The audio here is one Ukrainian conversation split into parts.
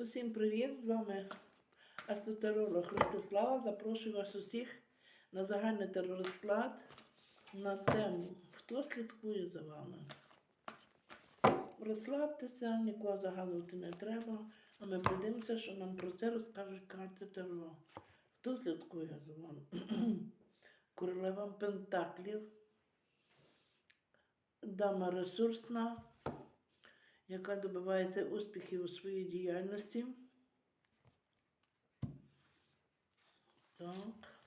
Усім привіт! З вами астротеролог Ростислава. Запрошую вас усіх на загальний теророзклад на тему Хто слідкує за вами? Розслабтеся, нікого загадувати не треба. А ми подивимося, що нам про це розкажуть карти Таро. Хто слідкує за вами? Королева Пентаклів, дама ресурсна, яка добивається успіхів у своїй діяльності. Так.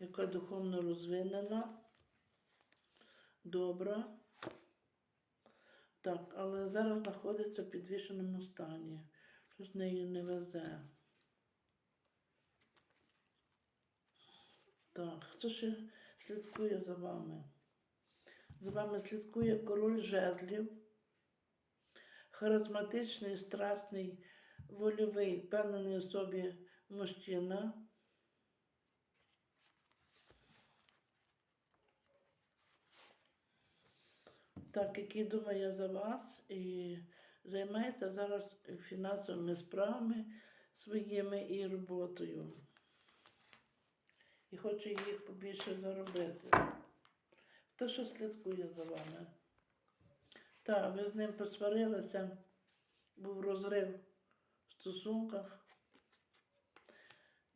Яка духовно розвинена. Добра. Так, але зараз знаходиться в підвішеному стані. Щось неї не везе. Так, хто ще слідкує за вами? За вами слідкує король жезлів, харизматичний, страстний, вольовий, впевнений у собі мужчина. Так, який думає за вас і займається зараз фінансовими справами своїми і роботою. І хоче їх побільше заробити. Хто що слідкує за вами? Так, ви з ним посварилися, був розрив в стосунках.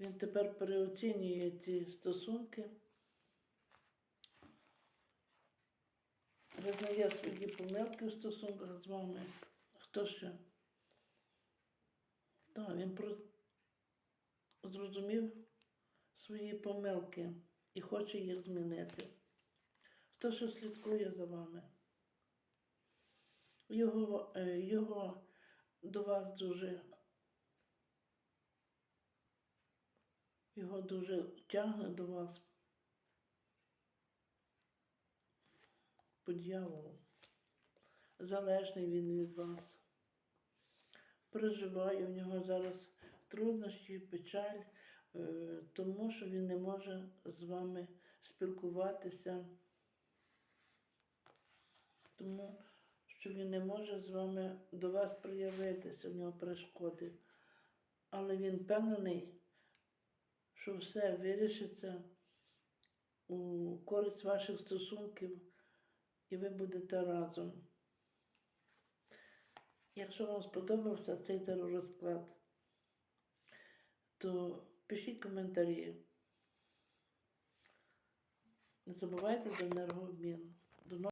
Він тепер переоцінює ці стосунки. Визнає свої помилки в стосунках з вами. Хто ще? Так, він про... зрозумів свої помилки і хоче їх змінити. Хто що слідкує за вами? Його, е, його до вас дуже його дуже тягне до вас по дьяволу. Залежний він від вас. Переживає, у нього зараз труднощі, печаль, е, тому що він не може з вами спілкуватися тому що він не може з вами до вас проявитися, у нього перешкоди. Але він впевнений, що все вирішиться у користь ваших стосунків, і ви будете разом. Якщо вам сподобався цей теророзклад, то пишіть коментарі. Не забувайте за енергообмін.